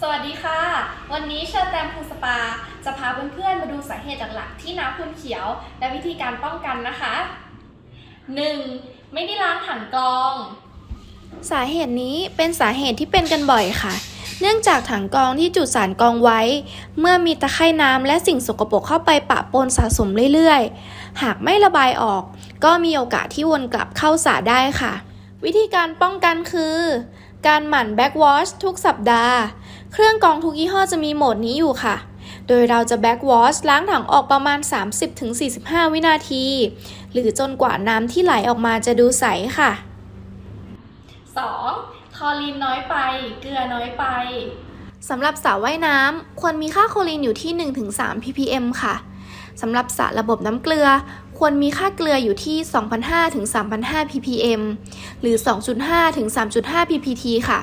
สวัสดีค่ะ วันนี้เชอร์แตมภูสปา จะพาเพื่อนๆมาดูสาเหตุหลักๆที่น้ำคุณเขียว และวิธีการป้องกันนะคะ 1. ไม่ได้ล้างถังกรอง สาเหตุนี้เป็นสาเหตุที่เป็นกันบ่อยค่ะ เนื่องจากถังกรองที่จุดสารกรองไว้ เมื่อมีตะไคร่น้ำและสิ่งสกปรกเข้าไปปะปนสะสมเรื่อยๆ หากไม่ระบายออก ก็มีโอกาสที่วนกลับเข้าสระได้ค่ะ วิธีการป้องกันคือ การหมั่นแบ็กวอชทุกสัปดาห์ เครื่องกรองทุกยี่ห้อจะมีโหมดนี้อยู่ค่ะ โดยเราจะแบ็กวอชล้างถังออกประมาณ 30-45 วินาที หรือจนกว่าน้ำที่ไหลออกมาจะดูใสค่ะ 2. คลอรีนน้อยไป เกลือน้อยไปสำหรับสระว่ายน้ำควรมีค่าโคลีนอยู่ที่ 1-3 ppm ค่ะ สำหรับสระระบบน้ำเกลือ ควรมีค่าเกลืออยู่ที่ 2,500-3,500 ppm หรือ 2.5-3.5 ppt ค่ะ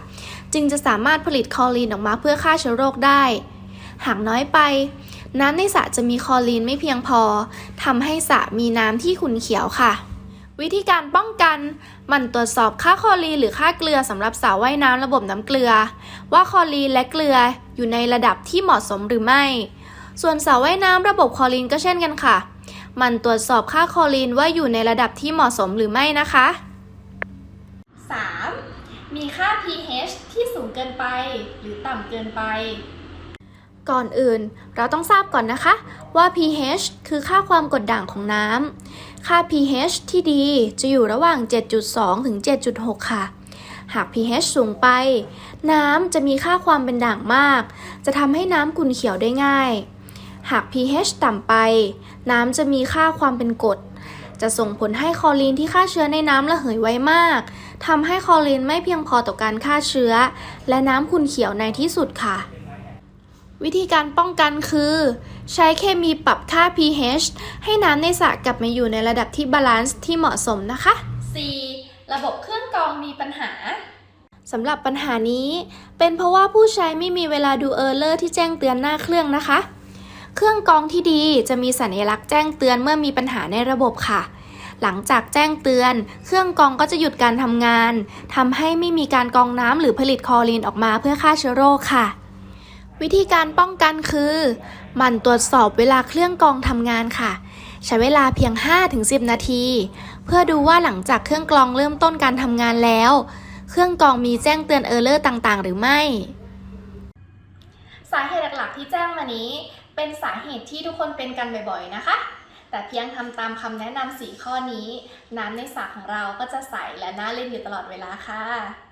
จึงจะสามารถผลิตคอรีนออกมาเพื่อฆ่าเชื้อโรคได้ หากน้อยไป น้ำในสระจะมีคอรีนไม่เพียงพอทำให้สระมีน้ำที่ขุ่นเขียวค่ะวิธีการป้องกันมันตรวจสอบค่าคอรีนหรือค่าเกลือสำหรับสระว่ายน้ำระบบน้ำเกลือ ว่าคอรีนและเกลืออยู่ในระดับที่เหมาะสมหรือไม่ ส่วนสระว่ายน้ำระบบคลอรีนก็เช่นกันค่ะหมันตรวจสอบค่าคลอรีนว่าอยู่ในระดับที่เหมาะสมหรือไม่นะคะ 3. มีค่า pH ที่สูงเกินไป หรือต่ำเกินไป ก่อนอื่น เราต้องทราบก่อนนะคะว่า pH คือค่าความกดด่างของน้ำ ค่า pH ที่ดีจะอยู่ระหว่าง 7.2 ถึง 7.6 ค่ะหาก pH สูงไป น้ำจะมีค่าความเป็นด่างมาก จะทำให้น้ำขุ่นเขียวได้ง่าย หาก pH ต่ำไป น้ำจะมีค่าความเป็นกรด จะส่งผลให้คลอรีนที่ฆ่าเชื้อในน้ำระเหยไวมากทำให้คลอรีนไม่เพียงพอต่อการฆ่าเชื้อ และน้ำขุ่นเขียวในที่สุดค่ะ วิธีการป้องกันคือ ใช้เคมีปรับค่า pH ให้น้ำในสระกลับมาอยู่ในระดับที่บาลานซ์ที่เหมาะสมนะคะ 4. ระบบเครื่องกรองมีปัญหาสำหรับปัญหานี้ เป็นเพราะว่าผู้ใช้ไม่มีเวลาดูเออร์เลอร์ที่แจ้งเตือนหน้าเครื่องนะคะ เครื่องกรองที่ดีจะมีสัญลักษณ์แจ้งเตือนเมื่อมีปัญหาในระบบค่ะ หลังจากแจ้งเตือน เครื่องกรองก็จะหยุดการทำงานทำให้ไม่มีการกรองน้ำหรือผลิตคอรีนออกมาเพื่อฆ่าเชื้อโรคค่ะ วิธีการป้องกันคือหมั่นตรวจสอบเวลาเครื่องกรองทำงานค่ะ ใช้เวลาเพียง 5-10 นาที เพื่อดูว่าหลังจากเครื่องกรองเริ่มต้นการทำงานแล้ว เครื่องกรองมีแจ้งเตือนเออร์เลอร์ต่างๆ หรือไม่ สาเหตุหลักๆที่แจ้งมานี้ เป็นสาเหตุที่ทุกคนเป็นกันบ่อยๆนะคะ แต่เพียงทำตามคำแนะนำ4ข้อนี้ น้ำในสระของเราก็จะใสและน่าเล่นอยู่ตลอดเวลาค่ะ